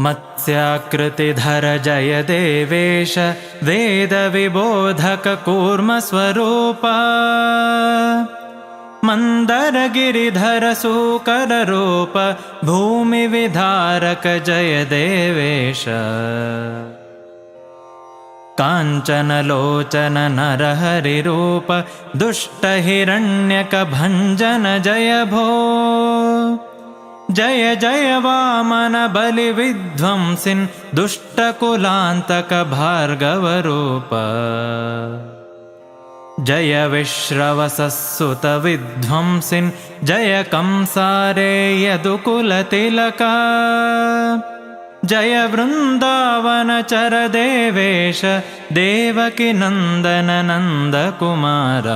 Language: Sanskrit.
मत्स्याकृतिधर जय देवेश वेदविबोधककूर्मस्वरूप। मन्दरगिरिधर सूकररूप भूमिविधारक जय देवेश काञ्चनलोचन नरहरिरूप दुष्टहिरण्यकभञ्जन जय भो जय जय वामन बलिविध्वंसिन् दुष्टकुलान्तक भार्गवरूप। जय विश्रवसुतविध्वंसिन् जय कंसारे यदुकुलतिलका जय वृन्दावनचर देवेश देवकी नन्दन नन्दकुमार